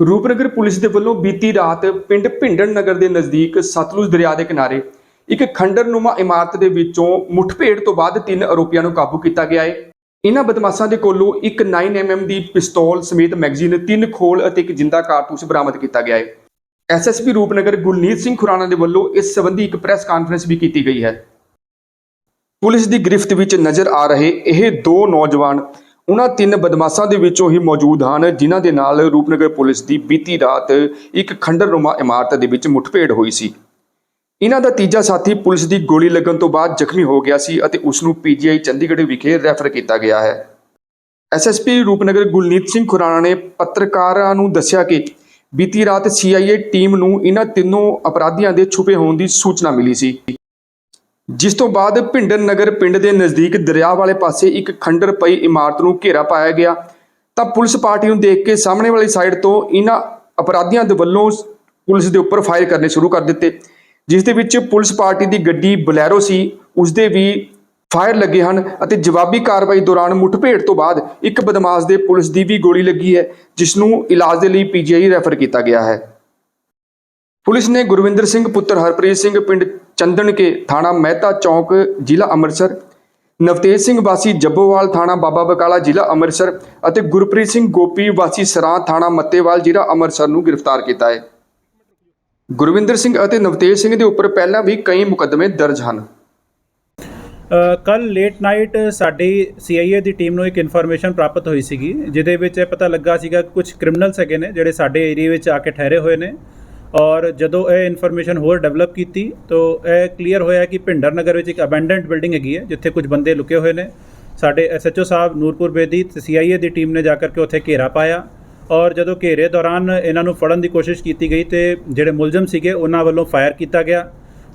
Rupnagar police ਦੇ ਵੱਲੋਂ ਬੀਤੀ ਰਾਤ ਪਿੰਡ ਭਿੰਡਣ ਨਗਰ ਦੇ ਨਜ਼ਦੀਕ ਸਤਲੁਜ ਦਰਿਆ ਦੇ ਕਿਨਾਰੇ ਇੱਕ ਖੰਡਰਨੁਮਾ ਇਮਾਰਤ ਦੇ ਵਿੱਚੋਂ ਮੁੱਠਭੇੜ ਤੋਂ ਬਾਅਦ ਤਿੰਨ ਆਰੋਪੀਆਂ ਨੂੰ ਕਾਬੂ ਕੀਤਾ ਗਿਆ ਹੈ। ਇਹਨਾਂ ਬਦਮਾਸ਼ਾਂ ਦੇ ਕੋਲੋਂ ਇੱਕ 9mm ਦੀ ਪਿਸਤੌਲ ਸਮੇਤ ਮੈਗਜ਼ੀਨ, ਤਿੰਨ ਖੋਲ ਅਤੇ ਇੱਕ ਜਿੰਦਾ ਕਾਰਤੂਸ ਬਰਾਮਦ ਕੀਤਾ ਗਿਆ ਹੈ। ਐਸਐਸਪੀ ਰੂਪਨਗਰ ਗੁਰਨੀਤ ਸਿੰਘ ਖੁਰਾਣਾ ਦੇ ਵੱਲੋਂ ਇਸ ਸੰਬੰਧੀ ਇੱਕ ਪ੍ਰੈਸ ਕਾਨਫਰੰਸ ਵੀ ਕੀਤੀ ਗਈ ਹੈ। ਪੁਲਿਸ ਦੀ ਗ੍ਰਿਫਤ ਵਿੱਚ ਨਜ਼ਰ ਆ ਰਹੇ ਇਹ ਦੋ ਨੌਜਵਾਨ ਉਹਨਾਂ ਤਿੰਨ ਬਦਮਾਸ਼ਾਂ ਦੇ ਵਿੱਚੋਂ ਹੀ ਮੌਜੂਦ ਹਨ, ਜਿਨ੍ਹਾਂ ਦੇ ਨਾਲ ਰੂਪਨਗਰ ਪੁਲਿਸ ਦੀ ਬੀਤੀ ਰਾਤ ਇੱਕ ਖੰਡਰਨੁਮਾ ਇਮਾਰਤ ਦੇ ਵਿੱਚ ਮੁੱਠਭੇੜ ਹੋਈ ਸੀ। ਇਹਨਾਂ ਦਾ ਤੀਜਾ ਸਾਥੀ ਪੁਲਿਸ ਦੀ ਗੋਲੀ ਲੱਗਣ ਤੋਂ ਬਾਅਦ ਜ਼ਖਮੀ ਹੋ ਗਿਆ ਸੀ ਅਤੇ ਉਸ ਨੂੰ ਪੀਜੀਆਈ ਚੰਡੀਗੜ੍ਹ ਵਿਖੇ ਰੈਫਰ ਕੀਤਾ ਗਿਆ ਹੈ। ਐਸਐਸਪੀ ਰੂਪਨਗਰ ਗੁਲਨੀਤ ਸਿੰਘ ਖੁਰਾਣਾ ਨੇ ਪੱਤਰਕਾਰਾਂ ਨੂੰ ਦੱਸਿਆ ਕਿ ਬੀਤੀ ਰਾਤ ਸੀਆਈਏ ਟੀਮ ਨੂੰ ਇਹਨਾਂ ਤਿੰਨੋਂ ਅਪਰਾਧੀਆਂ ਦੇ ਛੁਪੇ ਹੋਣ ਦੀ ਸੂਚਨਾ ਮਿਲੀ ਸੀ। ਜਿਸ ਤੋਂ ਬਾਅਦ ਭਿੰਡਰ ਨਗਰ ਪਿੰਡ ਦੇ ਨਜ਼ਦੀਕ ਦਰਿਆ ਵਾਲੇ ਪਾਸੇ ਇੱਕ ਖੰਡਰ ਪਈ ਇਮਾਰਤ ਨੂੰ ਘੇਰਾ ਪਾਇਆ ਗਿਆ। ਤਾਂ ਪੁਲਿਸ ਪਾਰਟੀ ਨੂੰ ਦੇਖ ਕੇ ਸਾਹਮਣੇ ਵਾਲੀ ਸਾਈਡ ਤੋਂ ਇਹਨਾਂ ਅਪਰਾਧੀਆਂ ਦੇ ਵੱਲੋਂ ਪੁਲਿਸ ਦੇ ਉੱਪਰ ਫਾਇਰ ਕਰਨੇ ਸ਼ੁਰੂ ਕਰ ਦਿੱਤੇ। ਜਿਸ ਦੇ ਵਿੱਚ ਪੁਲਿਸ ਪਾਰਟੀ ਦੀ ਗੱਡੀ ਬਲੈਰੋ ਸੀ, ਉਸ ਦੇ ਵੀ ਫਾਇਰ ਲੱਗੇ ਹਨ ਅਤੇ ਜਵਾਬੀ ਕਾਰਵਾਈ ਦੌਰਾਨ ਮੁੱਠਭੇੜ ਤੋਂ ਬਾਅਦ ਇੱਕ ਬਦਮਾਸ਼ ਦੇ ਪੁਲਿਸ ਦੀ ਵੀ ਗੋਲੀ ਲੱਗੀ ਹੈ, ਜਿਸ ਨੂੰ ਇਲਾਜ ਦੇ ਲਈ ਪੀਜੀਆਈ ਰੈਫਰ ਕੀਤਾ ਗਿਆ ਹੈ। ਪੁਲਿਸ ਨੇ ਗੁਰਵਿੰਦਰ ਸਿੰਘ, ਪੁੱਤਰ ਹਰਪ੍ਰੀਤ ਸਿੰਘ, ਪਿੰਡ ਚੰਦਨਕੇ ਥਾਣਾ ਮਹਿਤਾ ਚੌਕ, ਜ਼ਿਲ੍ਹਾ ਅੰਮ੍ਰਿਤਸਰ। ਨਵਤੇਜ ਸਿੰਘ ਵਾਸੀ ਜੱਬੋਵਾਲ ਥਾਣਾ ਬਾਬਾ ਬਕਾਲਾ, ਜ਼ਿਲ੍ਹਾ ਅੰਮ੍ਰਿਤਸਰ ਅਤੇ ਗੁਰਪ੍ਰੀਤ ਸਿੰਘ ਗੋਪੀ ਵਾਸੀ ਸਰਾਂ ਥਾਣਾ ਮੱਤੇਵਾਲ, ਜ਼ਿਲ੍ਹਾ ਅੰਮ੍ਰਿਤਸਰ ਨੂੰ ਗ੍ਰਿਫਤਾਰ ਕੀਤਾ ਹੈ। ਗੁਰਵਿੰਦਰ ਸਿੰਘ ਅਤੇ ਨਵਤੇਜ ਸਿੰਘ ਦੇ ਉੱਪਰ ਪਹਿਲਾਂ ਵੀ ਕਈ ਮੁਕੱਦਮੇ ਦਰਜ ਹਨ। ਕੱਲ ਲੇਟ ਨਾਈਟ ਸਾਡੀ CIA ਦੀ ਟੀਮ ਨੂੰ ਇੱਕ ਇਨਫੋਰਮੇਸ਼ਨ ਪ੍ਰਾਪਤ ਹੋਈ ਸੀਗੀ, ਜਿਹਦੇ ਵਿੱਚ ਇਹ ਪਤਾ ਲੱਗਾ ਸੀਗਾ ਕੁਝ ਕ੍ਰਿਮੀਨਲਸ ਹੈਗੇ ਨੇ, ਜਿਹੜੇ ਸਾਡੇ ਏਰੀਆ ਵਿੱਚ ਆ ਕੇ ਠਹਿਰੇ ਹੋਏ ਨੇ। ਔਰ ਜਦੋਂ ਇਹ ਇਨਫੋਰਮੇਸ਼ਨ ਹੋਰ ਡਿਵੈਲਪ ਕੀਤੀ, ਤਾਂ ਇਹ ਕਲੀਅਰ ਹੋਇਆ ਕਿ ਭਿੰਡਰ ਨਗਰ ਵਿੱਚ ਇੱਕ ਅਬੈਂਡੈਂਟ ਬਿਲਡਿੰਗ ਹੈਗੀ ਹੈ, ਜਿੱਥੇ ਕੁਝ ਬੰਦੇ ਲੁਕੇ ਹੋਏ ਨੇ। ਸਾਡੇ ਐਸਐਚਓ ਸਾਹਿਬ ਨੂਰਪੁਰ ਬੇਦੀ, ਤੇ CIA ਦੀ ਟੀਮ ਨੇ ਜਾ ਕਰਕੇ ਉੱਥੇ ਘੇਰਾ ਪਾਇਆ। ਔਰ ਜਦੋਂ ਘੇਰੇ ਦੌਰਾਨ ਇਹਨਾਂ ਨੂੰ ਫੜਨ ਦੀ ਕੋਸ਼ਿਸ਼ ਕੀਤੀ ਗਈ, ਤੇ ਜਿਹੜੇ ਮੁਲਜ਼ਮ ਸੀਗੇ, ਉਹਨਾਂ ਵੱਲੋਂ ਫਾਇਰ ਕੀਤਾ ਗਿਆ।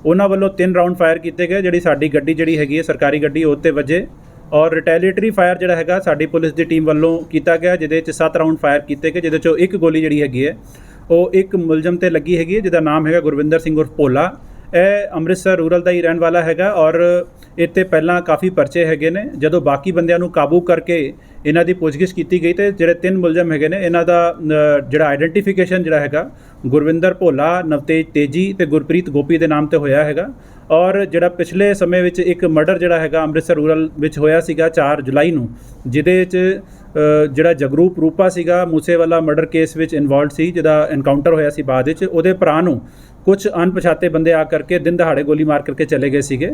ਉਹਨਾਂ ਵੱਲੋਂ ਤਿੰਨ ਰਾਉਂਡ ਫਾਇਰ ਕੀਤੇ ਗਏ, ਜਿਹੜੀ ਸਾਡੀ ਗੱਡੀ ਜਿਹੜੀ ਹੈਗੀ ਹੈ, ਸਰਕਾਰੀ ਗੱਡੀ ਉਹ 'ਤੇ ਵੱਜੇ। ਔਰ ਰਿਟੈਲੀਟਰੀ ਫਾਇਰ ਜਿਹੜਾ ਹੈਗਾ, ਸਾਡੀ ਪੁਲਿਸ ਦੀ ਟੀਮ ਵੱਲੋਂ ਕੀਤਾ ਗਿਆ, ਜਿਹਦੇ 'ਚ 7 ਰਾਉਂਡ ਫਾਇਰ ਕੀਤੇ ਗਏ, ਜਿਹਦੇ 'ਚੋਂ ਇੱਕ ਗੋਲੀ ਜਿਹੜੀ ਹੈਗੀ ਹੈ ਉਹ ਇੱਕ ਮੁਲਜ਼ਮ ਤੇ ਲੱਗੀ ਹੈਗੀ ਜਿਹਦਾ ਨਾਮ ਹੈਗਾ ਗੁਰਵਿੰਦਰ ਸਿੰਘ ਉਰਫ ਭੋਲਾ। ਇਹ ਅੰਮ੍ਰਿਤਸਰ ਰੂਰਲ ਦਾ ਹੀ ਰਹਿਣ ਵਾਲਾ ਹੈਗਾ ਔਰ ਇੱਥੇ ਪਹਿਲਾਂ ਕਾਫੀ ਪਰਚੇ ਹੈਗੇ ਨੇ। ਜਦੋਂ ਬਾਕੀ ਬੰਦਿਆਂ ਨੂੰ ਕਾਬੂ ਕਰਕੇ ਇਹਨਾਂ ਦੀ ਪੁੱਛਗਿੱਛ ਕੀਤੀ ਗਈ ਤੇ ਜਿਹੜੇ ਤਿੰਨ ਮੁਲਜ਼ਮ ਹੈਗੇ ਨੇ, ਇਹਨਾਂ ਦਾ ਜਿਹੜਾ ਆਈਡੈਂਟੀਫਿਕੇਸ਼ਨ ਜਿਹੜਾ ਹੈਗਾ ਗੁਰਵਿੰਦਰ ਭੋਲਾ, ਨਵਤੇਜ ਤੇਜੀ ਤੇ ਗੁਰਪ੍ਰੀਤ ਗੋਪੀ ਦੇ ਨਾਮ ਤੇ ਹੋਇਆ ਹੈਗਾ। ਔਰ ਜਿਹੜਾ ਪਿਛਲੇ ਸਮੇਂ ਵਿੱਚ ਇੱਕ ਮਰਡਰ ਜਿਹੜਾ ਹੈਗਾ ਅੰਮ੍ਰਿਤਸਰ ਰੂਰਲ ਵਿੱਚ ਹੋਇਆ ਸੀਗਾ 4 ਜੁਲਾਈ ਨੂੰ, ਜਿਹਦੇ ਵਿੱਚ ਜਿਹੜਾ ਜਗਰੂਪ ਰੂਪਾ ਸੀਗਾ, ਮੂਸੇਵਾਲਾ ਮਰਡਰ ਕੇਸ ਵਿੱਚ ਇਨਵੋਲਡ ਸੀ, ਜਿਹਦਾ ਐਨਕਾਊਂਟਰ ਹੋਇਆ ਸੀ ਬਾਅਦ ਵਿੱਚ, ਉਹਦੇ ਭਰਾ ਨੂੰ ਕੁਝ ਅਣਪਛਾਤੇ ਬੰਦੇ ਆ ਕਰਕੇ ਦਿਨ ਦਹਾੜੇ ਗੋਲੀ ਮਾਰ ਕਰਕੇ ਚਲੇ ਗਏ ਸੀਗੇ।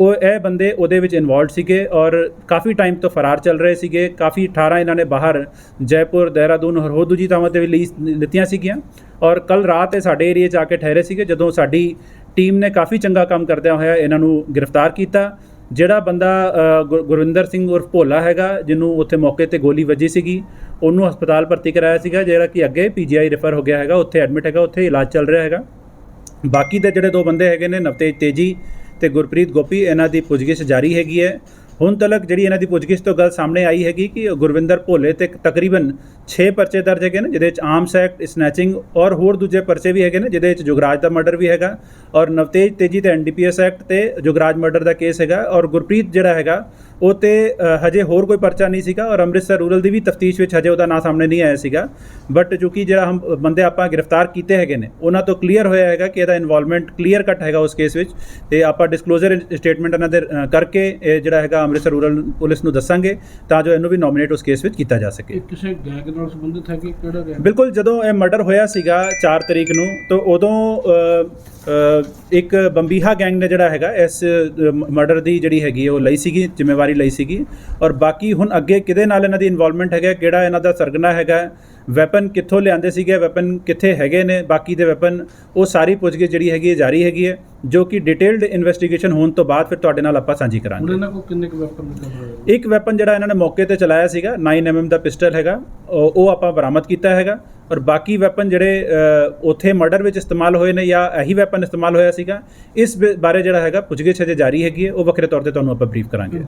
ਉਹ ਇਹ ਬੰਦੇ ਉਹਦੇ ਵਿੱਚ ਇਨਵੋਲਡ ਸੀਗੇ ਔਰ ਕਾਫੀ ਟਾਈਮ ਤੋਂ ਫਰਾਰ ਚੱਲ ਰਹੇ ਸੀਗੇ। ਕਾਫੀ 18 ਇਹਨਾਂ ਨੇ ਬਾਹਰ ਜੈਪੁਰ, ਦੇਹਰਾਦੂਨ ਹੋਰ ਹੋਰ ਦੂਜੀ ਥਾਵਾਂ ਤੇ ਵੀ ਲਈ ਲਿੱਤੀਆਂ ਸੀਗੀਆਂ। ਔਰ ਕੱਲ ਰਾਤ ਇਹ ਸਾਡੇ ਏਰੀਆ 'ਚ ਆ ਕੇ ਠਹਿਰੇ ਸੀਗੇ, ਜਦੋਂ ਸਾਡੀ ਟੀਮ ਨੇ ਕਾਫੀ ਚੰਗਾ ਕੰਮ ਕਰਦਿਆਂ ਹੋਇਆ ਇਹਨਾਂ ਨੂੰ ਗ੍ਰਿਫਤਾਰ ਕੀਤਾ। ਜਿਹੜਾ ਬੰਦਾ ਗੁਰ- ਗੁਰਵਿੰਦਰ ਸਿੰਘ ਉਰਫ ਭੋਲਾ ਹੈਗਾ, ਜਿਹਨੂੰ ਉੱਥੇ ਮੌਕੇ ਤੇ ਗੋਲੀ ਵੱਜੀ ਸੀਗੀ, ਉਹਨੂੰ ਹਸਪਤਾਲ ਭਰਤੀ ਕਰਾਇਆ ਸੀਗਾ, ਜਿਹੜਾ ਕਿ ਅੱਗੇ ਪੀਜੀਆਈ ਰੈਫਰ ਹੋ ਗਿਆ ਹੈਗਾ, ਉੱਥੇ ਐਡਮਿਟ ਹੈਗਾ, ਉੱਥੇ ਇਲਾਜ ਚੱਲ ਰਿਹਾ ਹੈਗਾ। ਬਾਕੀ ਦੇ ਜਿਹੜੇ ਦੋ ਬੰਦੇ ਹੈਗੇ ਨੇ, ਨਵਤੇਜ ਤੇਜੀ ਤੇ ਗੁਰਪ੍ਰੀਤ ਗੋਪੀ, ਇਹਨਾਂ ਦੀ ਪੁੱਛਗਿੱਛ ਜਾਰੀ ਹੈਗੀ ਹੈ। ਹੁਣ ਤੱਕ ਜਿਹੜੀ ਇਹਨਾਂ ਦੀ ਪੁੱਛਗਿੱਛ ਤੋਂ ਗੱਲ ਸਾਹਮਣੇ ਆਈ ਹੈਗੀ ਕਿ ਗੁਰਵਿੰਦਰ ਭੋਲੇ ਤੇ ਤਕਰੀਬਨ 6 ਪਰਚੇ ਦਰਜ ਹੈਗੇ ਨੇ, ਜਿਹਦੇ ਵਿੱਚ ਆਰਮਸ ਐਕਟ ਸਨੈਚਿੰਗ ਔਰ ਹੋਰ ਦੂਜੇ ਪਰਚੇ ਵੀ ਹੈਗੇ ਨੇ, ਜਿਹਦੇ ਵਿੱਚ ਜੁਗਰਾਜ ਦਾ ਮਰਡਰ ਵੀ ਹੈਗਾ ਔਰ ਨਵਤੇਜ ਤੇਜੀ ਤੇ ਐਨਡੀਪੀਐਸ ਐਕਟ ਤੇ ਜੁਗਰਾਜ ਮਰਡਰ ਦਾ ਕੇਸ ਹੈਗਾ ਔਰ ਗੁਰਪ੍ਰੀਤ ਜਿਹੜਾ ਹੈਗਾ, ਉਹ ਤੇ ਹਜੇ ਹੋਰ ਕੋਈ ਪਰਚਾ ਨਹੀਂ ਸੀਗਾ ਔਰ ਅੰਮ੍ਰਿਤਸਰ ਰੂਰਲ ਦੀ ਵੀ ਤਫਤੀਸ਼ ਵਿੱਚ ਹਜੇ ਉਹਦਾ ਨਾਂ ਸਾਹਮਣੇ ਨਹੀਂ ਆਇਆ ਸੀਗਾ। ਬਟ ਚੂੰਕਿ ਜਿਹੜਾ ਹਮ, ਬੰਦੇ ਆਪਾਂ ਗ੍ਰਿਫਤਾਰ ਕੀਤੇ ਹੈਗੇ ਨੇ, ਉਹਨਾਂ ਤੋਂ ਕਲੀਅਰ ਹੋਇਆ ਹੈਗਾ ਕਿ ਇਹਦਾ ਇਨਵੋਲਵਮੈਂਟ ਕਲੀਅਰ ਕੱਟ ਹੈਗਾ ਉਸ ਕੇਸ ਵਿੱਚ ਤੇ ਆਪਾਂ ਡਿਸਕਲੋਜ਼ਰ ਸਟੇਟਮੈਂਟ ਇਹਨਾਂ ਦੇ ਕਰਕੇ ਇਹ ਜਿਹੜਾ ਹੈਗਾ ਅੰਮ੍ਰਿਤਸਰ ਰੂਰਲ ਪੁਲਿਸ ਨੂੰ ਦੱਸਾਂਗੇ ਤਾਂ ਜੋ ਇਹਨੂੰ ਵੀ ਨੋਮੀਨੇਟ ਉਸ ਕੇਸ ਵਿੱਚ ਕੀਤਾ ਜਾ ਸਕੇ। ਕਿਸੇ ਗੈਂਗ ਨਾਲ ਸੰਬੰਧਿਤ ਹੈ ਕਿ ਕਿਹੜਾ ਗੈਂਗ? ਬਿਲਕੁਲ ਜਦੋਂ ਇਹ ਮਰਡਰ ਹੋਇਆ ਸੀਗਾ 4 ਤਰੀਕ ਨੂੰ ਤਾਂ ਉਦੋਂ ਇੱਕ ਬੰਬੀਹਾ ਗੈਂਗ ਨੇ ਜਿਹੜਾ ਹੈਗਾ ਇਸ ਮਰਡਰ ਦੀ ਜਿਹੜੀ ਹੈਗੀ ਉਹ ਲਈ ਸੀਗੀ ਜ਼ਿੰਮੇਵਾਰੀ ਲਈ ਸੀਗੀ। ਔਰ ਬਾਕੀ ਹੁਣ ਅੱਗੇ ਕਿਹਦੇ ਨਾਲ ਇਹਨਾਂ ਦੀ ਇਨਵੋਲਵਮੈਂਟ ਹੈਗਾ ਕਿਹੜਾ ਇਹਨਾਂ ਦਾ ਸਰਗਨਾ ਹੈਗਾ ਵੈਪਨ ਕਿੱਥੋਂ ਲਿਆਂਦੇ ਸੀਗੇ ਵੈਪਨ ਕਿੱਥੇ ਹੈਗੇ ਨੇ ਬਾਕੀ ਦੇ ਵੈਪਨ ਉਹ ਸਾਰੀ ਪੁੱਛਗਿੱਛ ਜਿਹੜੀ ਹੈਗੀ ਹੈ ਜਾਰੀ ਹੈਗੀ ਹੈ ਜੋ ਕਿ ਡਿਟੇਲਡ ਇਨਵੈਸਟੀਗੇਸ਼ਨ ਹੋਣ ਤੋਂ ਬਾਅਦ ਫਿਰ ਤੁਹਾਡੇ ਨਾਲ ਆਪਾਂ ਸਾਂਝੀ ਹੁਣ ਕਰਾਂਗੇ ਇਹਨਾਂ ਕੋਲ ਕਿੰਨੇ ਕੁ ਵੈਪਨ ਰਹੇ ਇੱਕ ਵੈਪਨ ਜਿਹੜਾ ਇਹਨਾਂ ਨੇ ਮੌਕੇ ਤੇ ਚਲਾਇਆ ਸੀਗਾ 9mm ਦਾ ਪਿਸਟਲ ਹੈਗਾ ਉਹ ਉਹ ਆਪਾਂ ਬਰਾਮਦ ਕੀਤਾ ਹੈਗਾ। ਔਰ ਬਾਕੀ ਵੈਪਨ ਜਿਹੜੇ ਅ, ਉੱਥੇ ਮਰਡਰ ਵਿੱਚ ਇਸਤੇਮਾਲ ਹੋਏ ਨੇ ਜਾਂ ਇਹੀ ਵੈਪਨ ਇਸਤੇਮਾਲ ਹੋਇਆ ਸੀਗਾ ਇਸ ਬ- ਬਾਰੇ ਜਿਹੜਾ ਹੈਗਾ ਪੁੱਛਗਿੱਛ ਅਜੇ ਜਾਰੀ ਹੈਗੀ ਹੈ ਉਹ ਵੱਖਰੇ ਤੌਰ ਤੇ ਤੁਹਾਨੂੰ ਆਪਾਂ ਬਰੀਫ ਕਰਾਂਗੇ।